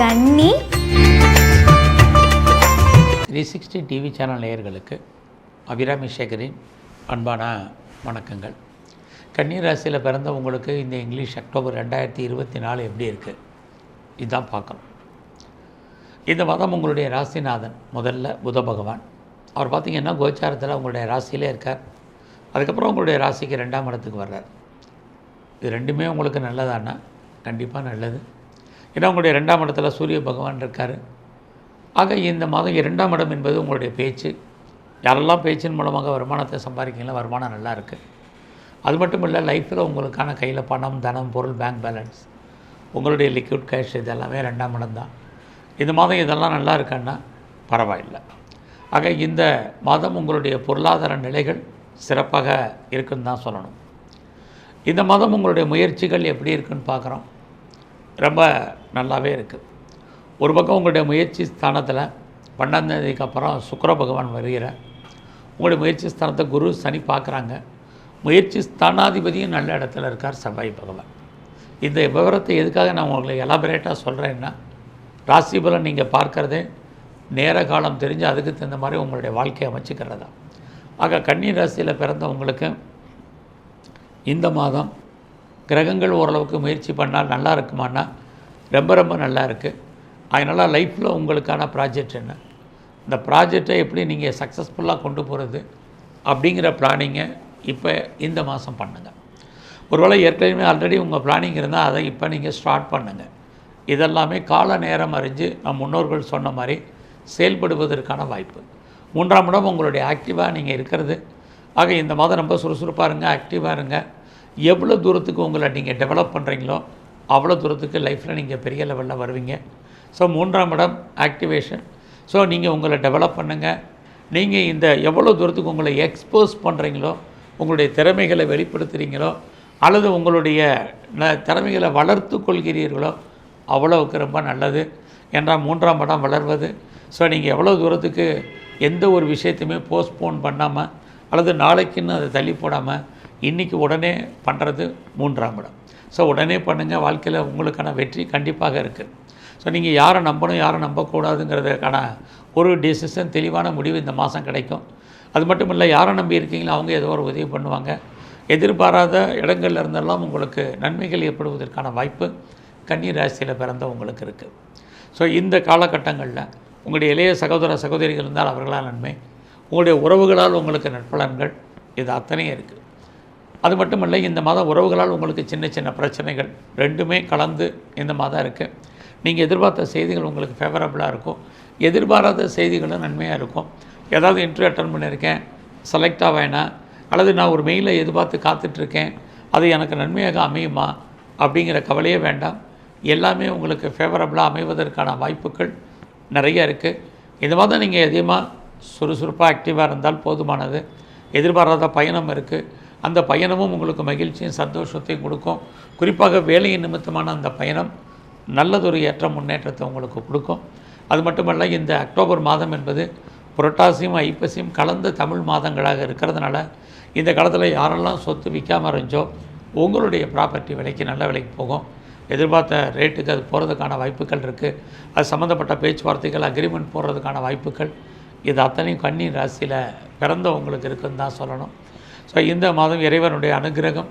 கன்னி three sixty TV channel நேயர்களுக்கு அபிராமி சேகரின் அன்பான வணக்கங்கள். கன்னி ராசியில் பிறந்த உங்களுக்கு இந்த இங்கிலீஷ் அக்டோபர் ரெண்டாயிரத்தி இருபத்தி நாலு எப்படி இருக்குது இதுதான் பார்க்கணும். இந்த மதம் உங்களுடைய ராசிநாதன் முதல்ல புத பகவான். அவர் பார்த்திங்கன்னா கோச்சாரத்தில் உங்களுடைய ராசியிலே இருக்கார். அதுக்கப்புறம் உங்களுடைய ராசிக்கு ரெண்டாம் இடத்துக்கு வர்றார். இது ரெண்டுமே உங்களுக்கு நல்லதானா? கண்டிப்பாக நல்லது. ஏன்னா உங்களுடைய ரெண்டாம் இடத்துல சூரிய பகவான் இருக்கார். ஆக இந்த மாதம் இரண்டாம் இடம் என்பது உங்களுடைய பேச்சு. யாரெல்லாம் பேச்சின் மூலமாக வருமானத்தை சம்பாதிக்கலாம் வருமானம் நல்லா இருக்குது அது மட்டும் இல்லை லைஃப்பில் உங்களுக்கான கையில் பணம் தனம் பொருள் பேங்க் பேலன்ஸ் உங்களுடைய லிக்விட் கேஷ் இதெல்லாமே ரெண்டாம் இடம் தான். இந்த மாதம் இதெல்லாம் நல்லா இருக்கான்னா பரவாயில்லை. ஆக இந்த மாதம் உங்களுடைய பொருளாதார நிலைகள் சிறப்பாக இருக்குன்னு தான் சொல்லணும். இந்த மாதம் உங்களுடைய முயற்சிகள் எப்படி இருக்குன்னு பார்க்குறோம். ரொம்ப நல்லாவே இருக்குது ஒரு பக்கம் உங்களுடைய முயற்சி ஸ்தானத்தில் பன்னெண்டாந்தேதிக்கு அப்புறம் சுக்கர பகவான் வருகிறார். உங்களுடைய முயற்சி ஸ்தானத்தை குரு சனி பார்க்குறாங்க. முயற்சி ஸ்தானாதிபதியும் நல்ல இடத்துல இருக்கார் செவ்வாய் பகவான். இந்த விவரத்தை எதுக்காக நான் உங்களுக்கு எலாபரேட்டாக சொல்கிறேன்னா ராசி பலன் நீங்கள் பார்க்குறதே நேர காலம் தெரிஞ்சு அதுக்கு தகுந்த மாதிரி உங்களுடைய வாழ்க்கையை அமைச்சிக்கிறதா. ஆக கன்னி ராசியில் பிறந்தவங்களுக்கு இந்த மாதம் கிரகங்கள் ஓரளவுக்கு முயற்சி பண்ணால் நல்லா இருக்குமானா ரொம்ப ரொம்ப நல்லா இருக்குது அதனால் லைஃப்பில் உங்களுக்கான ப்ராஜெக்ட் என்ன? இந்த ப்ராஜெக்டை எப்படி நீங்கள் சக்ஸஸ்ஃபுல்லாக கொண்டு போகிறது அப்படிங்கிற பிளானிங்கை இப்போ இந்த மாதம் பண்ணுங்கள் ஒருவேளை ஏற்கனவே ஆல்ரெடி உங்கள் பிளானிங் இருந்தால் அதை இப்போ நீங்கள் ஸ்டார்ட் பண்ணுங்கள் இதெல்லாமே கால நேரம் அறிஞ்சு நம் முன்னோர்கள் சொன்ன மாதிரி செயல்படுவதற்கான வாய்ப்பு. மூன்றாம் இடம் உங்களுடைய ஆக்டிவாக நீங்கள் இருக்கிறது. ஆக இந்த மாதம் ரொம்ப சுறுசுறுப்பாக இருங்க ஆக்டிவாக இருங்க. எவ்வளோ தூரத்துக்கு உங்களை நீங்கள் டெவலப் பண்ணுறீங்களோ அவ்வளோ தூரத்துக்கு லைஃப்பில் நீங்கள் பெரிய லெவலில் வருவீங்க. ஸோ மூன்றாம் இடம் ஆக்டிவேஷன் ஸோ நீங்கள் உங்களை டெவலப் பண்ணுங்கள் நீங்கள் இந்த எவ்வளோ தூரத்துக்கு உங்களை எக்ஸ்போஸ் பண்ணுறீங்களோ உங்களுடைய திறமைகளை வெளிப்படுத்துகிறீங்களோ அல்லது உங்களுடைய ந- திறமைகளை வளர்த்து கொள்கிறீர்களோ அவ்வளோவுக்கு ரொம்ப நல்லது. என்றால் மூன்றாம் இடம் வளர்வது. ஸோ நீங்கள் எவ்வளோ தூரத்துக்கு எந்த ஒரு விஷயத்தையுமே போஸ்ட்போன் பண்ணாமல் அல்லது நாளைக்குன்னு அதை தள்ளி போடாமல் இன்றைக்கி உடனே பண்ணுறது மூன்றாம் இடம். ஸோ உடனே பண்ணுங்கள் வாழ்க்கையில் உங்களுக்கான வெற்றி கண்டிப்பாக இருக்குது ஸோ நீங்கள் யாரை நம்பணும் யாரை நம்பக்கூடாதுங்கிறதுக்கான ஒரு டெசிஷன் தெளிவான முடிவு இந்த மாதம் கிடைக்கும். அது மட்டும் இல்லை யாரை நம்பி இருக்கீங்களோ அவங்க ஏதோ ஒரு உதவி பண்ணுவாங்க. எதிர்பாராத இடங்கள்ல இருந்தெல்லாம் உங்களுக்கு நன்மைகள் ஏற்படுவதற்கான வாய்ப்பு கன்னி ராசியில் பிறந்த உங்களுக்கு இருக்குது ஸோ இந்த காலகட்டங்களில் உங்களுடைய இளைய சகோதர சகோதரிகள் இருந்தால் அவர்களால் நன்மை. உங்களுடைய உறவுகளால் உங்களுக்கு நற்பலன்கள். இது அத்தனையும் இருக்குது அது மட்டும் இல்லை இந்த மாதம் உறவுகளால் உங்களுக்கு சின்ன சின்ன பிரச்சனைகள் ரெண்டுமே கலந்து இந்த மாதம் இருக்குது நீங்கள் எதிர்பார்த்த செய்திகள் உங்களுக்கு ஃபேவரபுளாக இருக்கும். எதிர்பாராத செய்திகளும் நன்மையாக இருக்கும். ஏதாவது இன்டர்வியூ அட்டன் பண்ணியிருக்கேன் செலக்ட் ஆவேனா அல்லது நான் ஒரு மெயிலை எதிர்பார்த்து காத்துட்ருக்கேன் அது எனக்கு நன்மையாக அமையுமா அப்படிங்கிற கவலையே வேண்டாம். எல்லாமே உங்களுக்கு ஃபேவரபுளாக அமைவதற்கான வாய்ப்புகள் நிறைய இருக்குது இந்த மாதம் நீங்கள் அதிகமாக சுறுசுறுப்பாக ஆக்டிவாக இருந்தால் போதுமானது. எதிர்பாராத பயணம் இருக்குது அந்த பயணமும் உங்களுக்கு மகிழ்ச்சியும் சந்தோஷத்தையும் கொடுக்கும். குறிப்பாக வேலையின் நிமித்தமான அந்த பயணம் நல்லதொரு ஏற்ற முன்னேற்றத்தை உங்களுக்கு கொடுக்கும். அது மட்டுமல்ல இந்த அக்டோபர் மாதம் என்பது புரட்டாசியும் ஐப்பசியும் கலந்த தமிழ் மாதங்களாக இருக்கிறதுனால இந்த காலத்தில் யாரெல்லாம் சொத்து விற்காம இருந்துச்சோ உங்களுடைய ப்ராப்பர்ட்டி விலைக்கு நல்ல விலைக்கு போகும். எதிர்பார்த்த ரேட்டுக்கு அது போகிறதுக்கான வாய்ப்புகள் இருக்குது அது சம்மந்தப்பட்ட பேச்சுவார்த்தைகள் அக்ரிமெண்ட் போடுறதுக்கான வாய்ப்புகள் இது அத்தனையும் கன்னி ராசியில் பிறந்தவங்களுக்கு இருக்குன்னு தான் சொல்லணும். ஸோ இந்த மாதம் இறைவனுடைய அனுகிரகம்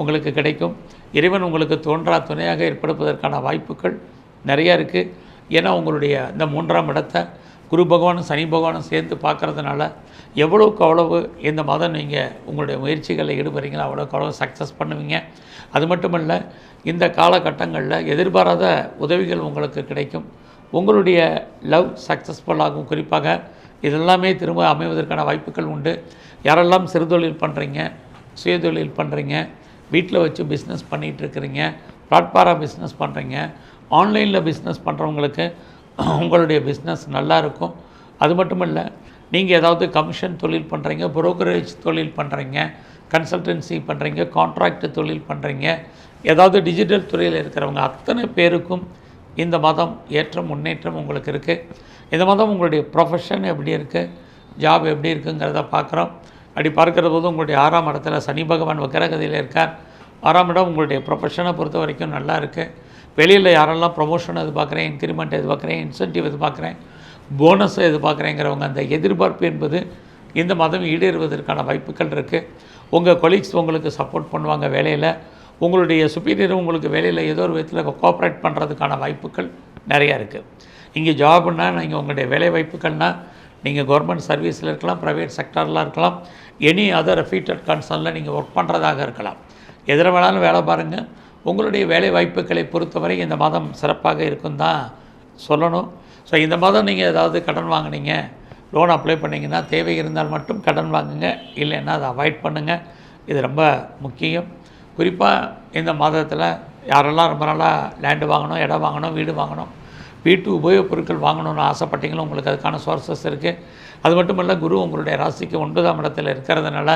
உங்களுக்கு கிடைக்கும். இறைவன் உங்களுக்கு தோன்றா துணையாக ஏற்படுப்பதற்கான வாய்ப்புகள் நிறையா இருக்குது ஏன்னா உங்களுடைய இந்த மூன்றாம் இடத்தை குரு பகவானும் சனி பகவானும் சேர்ந்து பார்க்கறதுனால எவ்வளோக்கு அவ்வளவு இந்த மாதம் நீங்கள் உங்களுடைய முயற்சிகளில் ஈடுபடுறீங்களோ அவ்வளோக்கு அவ்வளோ சக்ஸஸ் பண்ணுவீங்க. அது மட்டும் இல்லை இந்த காலகட்டங்களில் எதிர்பாராத உதவிகள் உங்களுக்கு கிடைக்கும். உங்களுடைய லவ் சக்ஸஸ்ஃபுல் ஆகும். குறிப்பாக இதெல்லாமே திரும்ப அமைவதற்கான வாய்ப்புகள் உண்டு. யாரெல்லாம் சிறுதொழில் பண்ணுறீங்க சுயதொழில் பண்ணுறீங்க வீட்டில் வச்சு பிஸ்னஸ் பண்ணிகிட்டு இருக்கிறீங்க பிஸ்னஸ் பண்ணுறீங்க ஆன்லைனில் பிஸ்னஸ் பண்ணுறவங்களுக்கு உங்களுடைய பிஸ்னஸ் நல்லா இருக்கும் அது மட்டும் இல்லை நீங்கள் ஏதாவது கமிஷன் தொழில் பண்ணுறீங்க புரோக்கரேஜ் தொழில் பண்ணுறீங்க கன்சல்டன்சி பண்ணுறீங்க கான்ட்ராக்ட் தொழில் பண்ணுறீங்க ஏதாவது டிஜிட்டல் துறையில் இருக்கிறவங்க அத்தனை பேருக்கும் இந்த மாதம் ஏற்ற முன்னேற்றம் உங்களுக்கு இருக்குது இந்த மாதம் உங்களுடைய ப்ரொஃபஷன் எப்படி இருக்குது ஜாப் எப்படி இருக்குங்கிறத பார்க்குறோம். அப்படி பார்க்குற போது உங்களுடைய ஆறாம் இடத்துல சனி பகவான் வக்கரகதியில் இருக்கார். ஆறாம் இடம் உங்களுடைய ப்ரொஃபஷனை பொறுத்த வரைக்கும் நல்லா இருக்குது வெளியில் யாரெல்லாம் ப்ரொமோஷன் எதிர்பார்க்குறேன் இன்க்ரிமெண்ட் எதிர்பார்க்குறேன் இன்சென்டிவ் எதிர்பார்க்குறேன் போனஸ் எதிர்பார்க்குறேங்கிறவங்க அந்த எதிர்பார்ப்பு என்பது இந்த மாதம் ஈடேறுவதற்கான வாய்ப்புகள் இருக்குது உங்கள் கொலீக்ஸ் உங்களுக்கு சப்போர்ட் பண்ணுவாங்க வேலையில். உங்களுடைய சுப்பீரியர் உங்களுக்கு வேலையில் ஏதோ ஒரு விதத்தில் கோஆப்ரேட் பண்ணுறதுக்கான வாய்ப்புகள் நிறையா இருக்குது இங்கே ஜாப்னால் நீங்கள் உங்களுடைய வேலை வாய்ப்புகள்னால் நீங்கள் கவர்மெண்ட் சர்வீஸில் இருக்கலாம் ப்ரைவேட் செக்டரில் இருக்கலாம் எனி அதர் ஃபீட்டட் கன்சர்னில் நீங்கள் ஒர்க் பண்ணுறதாக இருக்கலாம். எதில் வேணாலும் வேலை பாருங்கள் உங்களுடைய வேலை வாய்ப்புகளை பொறுத்தவரை இந்த மாதம் சிறப்பாக இருக்கும் தான் சொல்லணும். ஸோ இந்த மாதம் நீங்கள் ஏதாவது கடன் வாங்குனீங்க லோன் அப்ளை பண்ணிங்கன்னா தேவை இருந்தால் மட்டும் கடன் வாங்குங்க. இல்லைன்னா அதை அவாய்ட் பண்ணுங்கள் இது ரொம்ப முக்கியம். குறிப்பாக இந்த மாதத்தில் யாரெல்லாம் ரொம்ப நாளாக லேண்டு வாங்கணும் இடம் வாங்கணும் வீடு வாங்கணும் வீட்டு உபயோகப் பொருட்கள் வாங்கணும்னு ஆசைப்பட்டீங்களோ உங்களுக்கு அதுக்கான சோர்சஸ் இருக்குது அது மட்டும் இல்லை குரு உங்களுடைய ராசிக்கு ஒன்பதாம் இடத்துல இருக்கிறதுனால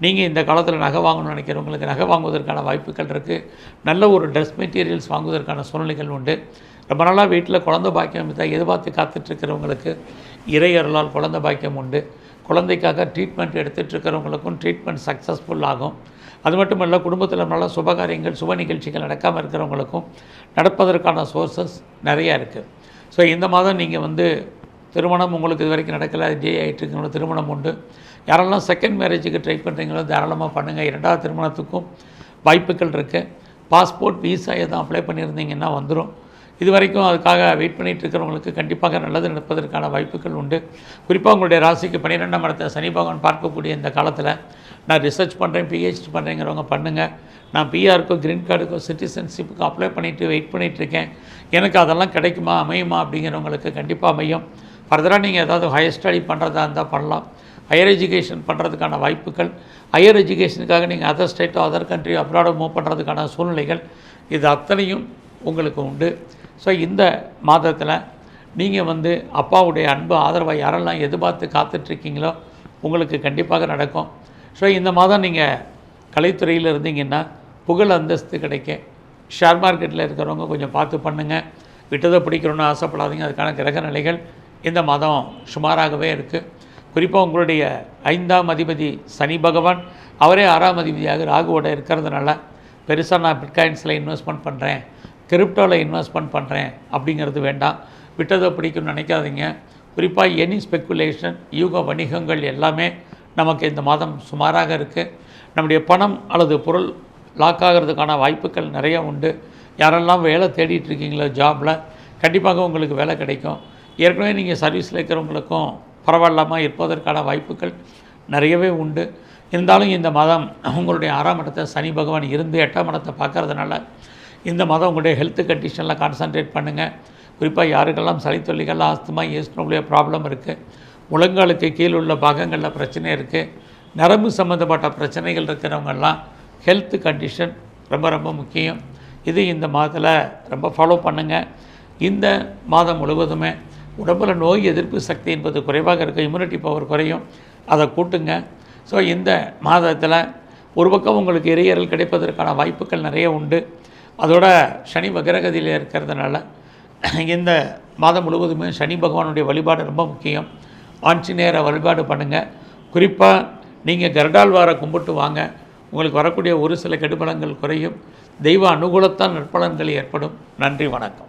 நீங்கள் இந்த காலத்தில் நகை வாங்கணும்னு நினைக்கிறவங்களுக்கு நகை வாங்குவதற்கான வாய்ப்புகள் இருக்குது நல்ல ஒரு ட்ரெஸ் மெட்டீரியல்ஸ் வாங்குவதற்கான சூழ்நிலைகள் உண்டு. ரொம்ப நாளாக வீட்டில் குழந்த பாக்கியம் இதை எதிர்பார்த்து காத்துட்ருக்கிறவங்களுக்கு இறையருளால் குழந்த பாக்கியம் உண்டு. குழந்தைக்காக ட்ரீட்மெண்ட் எடுத்துகிட்டு இருக்கிறவங்களுக்கும் ட்ரீட்மெண்ட் சக்ஸஸ்ஃபுல் ஆகும். அது மட்டும் இல்லை குடும்பத்தில் நல்ல சுபகாரியங்கள் சுப நிகழ்ச்சிகள் நடக்காமல் இருக்கிறவங்களுக்கும் நடப்பதற்கான சோர்சஸ் நிறையா இருக்குது ஸோ இந்த மாதம் நீங்கள் வந்து திருமணம் உங்களுக்கு இது வரைக்கும் நடக்கல டே ஆகிட்டுருக்கீங்களோ திருமணம் உண்டு. யாரெல்லாம் செகண்ட் மேரேஜுக்கு ட்ரை பண்ணுறீங்களோ தாராளமாக பண்ணுங்கள் இரண்டாவது திருமணத்துக்கும் வாய்ப்புகள் இருக்குது பாஸ்போர்ட் விசா எதுவும் அப்ளை பண்ணியிருந்தீங்கன்னா வந்துடும் இது வரைக்கும் அதுக்காக வெயிட் பண்ணிட்டு இருக்கிறவங்களுக்கு கண்டிப்பாக நல்லது நடப்பதற்கான வாய்ப்புகள் உண்டு. குறிப்பாக உங்களுடைய ராசிக்கு பன்னிரெண்டாம் இடத்தை சனி பகவான் பார்க்கக்கூடிய இந்த காலத்தில் நான் ரிசர்ச் பண்ணுறேன் பிஹெச்டி பண்ணுறேங்கிறவங்க பண்ணுங்கள் நான் பிஆருக்கோ க்ரீன் கார்டுக்கோ சிட்டிசன்ஷிப்புக்கோ அப்ளை பண்ணிவிட்டு வெயிட் பண்ணிகிட்ருக்கேன் எனக்கு அதெல்லாம் கிடைக்குமா அமையுமா அப்படிங்கிறவங்களுக்கு கண்டிப்பாக அமையும். ஃபர்தராக நீங்கள் ஏதாவது ஹையர் ஸ்டடி பண்ணுறதா இருந்தால் பண்ணலாம். ஹையர் எஜுகேஷன் பண்ணுறதுக்கான வாய்ப்புகள். ஹையர் எஜுகேஷனுக்காக நீங்கள் அதர் ஸ்டேட்டோ அதர் கண்ட்ரி அப்ராடோ மூவ் பண்ணுறதுக்கான சூழ்நிலைகள். இது அத்தனையும் உங்களுக்கு உண்டு. ஸோ இந்த மாதத்தில் நீங்கள் வந்து அப்பாவுடைய அன்பு ஆதரவை யாரெல்லாம் எதிர்பார்த்து காத்துட்ருக்கீங்களோ உங்களுக்கு கண்டிப்பாக நடக்கும். ஸோ இந்த மாதம் நீங்கள் கலைத்துறையில் இருந்தீங்கன்னா புகழ் அந்தஸ்து கிடைக்கும். ஷேர் மார்க்கெட்டில் இருக்கிறவங்க கொஞ்சம் பார்த்து பண்ணுங்கள் விட்டதை பிடிக்கணும்னு ஆசைப்படாதீங்க. அதுக்கான கிரக நிலைகள் இந்த மாதம் சுமாராகவே இருக்குது குறிப்பாக உங்களுடைய ஐந்தாம் அதிபதி சனி பகவான் அவரே ஆறாம் அதிபதியாக ராகுவோட இருக்கிறதுனால பெருசாக நான் பிட்காயின்ஸில் இன்வெஸ்ட்மெண்ட் பண்ணுறேன் கிரிப்டோவில் இன்வெஸ்ட்மெண்ட் பண்ணுறேன் அப்படிங்கிறது வேண்டாம். விட்டதை பிடிக்கும்னு நினைக்காதீங்க. குறிப்பாக எனி ஸ்பெக்குலேஷன் யூக வணிகங்கள் எல்லாமே நமக்கு இந்த மாதம் சுமாராக இருக்குது நம்முடைய பணம் அல்லது பொருள் லாக் ஆகிறதுக்கான வாய்ப்புகள் நிறைய உண்டு. யாரெல்லாம் வேலை தேடிட்டு இருக்கீங்களோ ஜாபில் கண்டிப்பாக உங்களுக்கு வேலை கிடைக்கும். ஏற்கனவே நீங்கள் சர்வீஸில் இருக்கிறவங்களுக்கும் பரவாயில்லாமல் இருப்பதற்கான வாய்ப்புகள் நிறையவே உண்டு. இருந்தாலும் இந்த மாதம் உங்களுடைய ஆறாம் இடத்தை சனி பகவான் இருந்து எட்டாம் இடத்தை பார்க்கறதுனால இந்த மாதம் உங்களுடைய ஹெல்த் கண்டிஷனில் கான்சன்ட்ரேட் பண்ணுங்கள் குறிப்பாக யாருக்கெல்லாம் சளித்தொல்லிகள் ஆஸ்துமா ஏஸ்னோபிளிய ப்ராப்ளம் இருக்குது முழங்காலுக்கு கீழ் உள்ள பாகங்களில் பிரச்சனை இருக்குது நரம்பு சம்மந்தப்பட்ட பிரச்சனைகள் இருக்கிறவங்கெல்லாம் ஹெல்த் கண்டிஷன் ரொம்ப ரொம்ப முக்கியம். இது இந்த மாதத்தில் ரொம்ப ஃபாலோ பண்ணுங்கள் இந்த மாதம் முழுவதுமே உடம்பில் நோய் எதிர்ப்பு சக்தி என்பது குறைவாக இருக்க. இம்யூனிட்டி பவர் குறையும். அதை கூட்டுங்க. ஸோ இந்த மாதத்தில் ஒரு பக்கம் உங்களுக்கு இறையறல் கிடைப்பதற்கான வாய்ப்புகள் நிறைய உண்டு. அதோட சனி வக்ரகதியில் இருக்கிறதுனால இந்த மாதம் முழுவதுமே சனி பகவானுடைய வழிபாடு ரொம்ப முக்கியம். ஆஞ்சநேயரை வழிபாடு பண்ணுங்கள் குறிப்பாக நீங்கள் கருடாழ்வாரை கும்பிட்டு வாங்க. உங்களுக்கு வரக்கூடிய ஒரு சில கெடுபலங்கள் குறையும். தெய்வ அனுகூலத்தால் நற்பலன்கள் ஏற்படும். நன்றி வணக்கம்.